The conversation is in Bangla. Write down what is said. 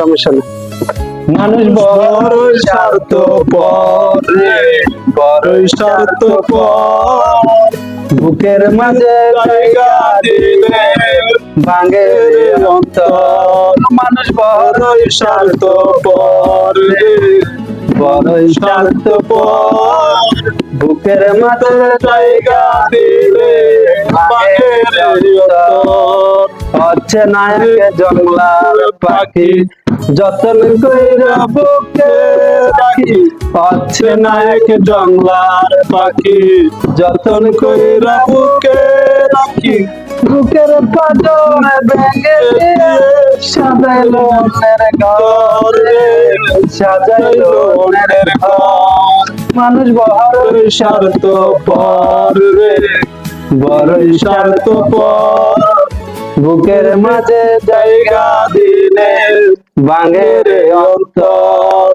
সমস্যা নেই। মানুষ বড়ই স্বার্থ পরে বড়ই স্বার্থ বুকের মাঝে জায়গা দিলে ভাঙে অন্তর। মানুষ বড়ই স্বার্থ পরে বড়ই স্বার্থ বুকের মাঝে জায়গা দিলে বাঘের অন্তর। হচ্ছে নায়কে জঙ্গলার পাখি। যতন কইরা বুকে রাখি হচ্ছে নায়ক জঙ্গলার পাখি। যতন কইরা বুকে রাখি, বুকের পাজরে ভেঙে সাজাইলো মনের ঘরে, সাজাইলো ঘর। মানুষ বহর স্বার্থ পর রে, বড়ই স্বার্থ পর বুকের মাঝে জায়গা দিলে ভাঙে রে অন্তর।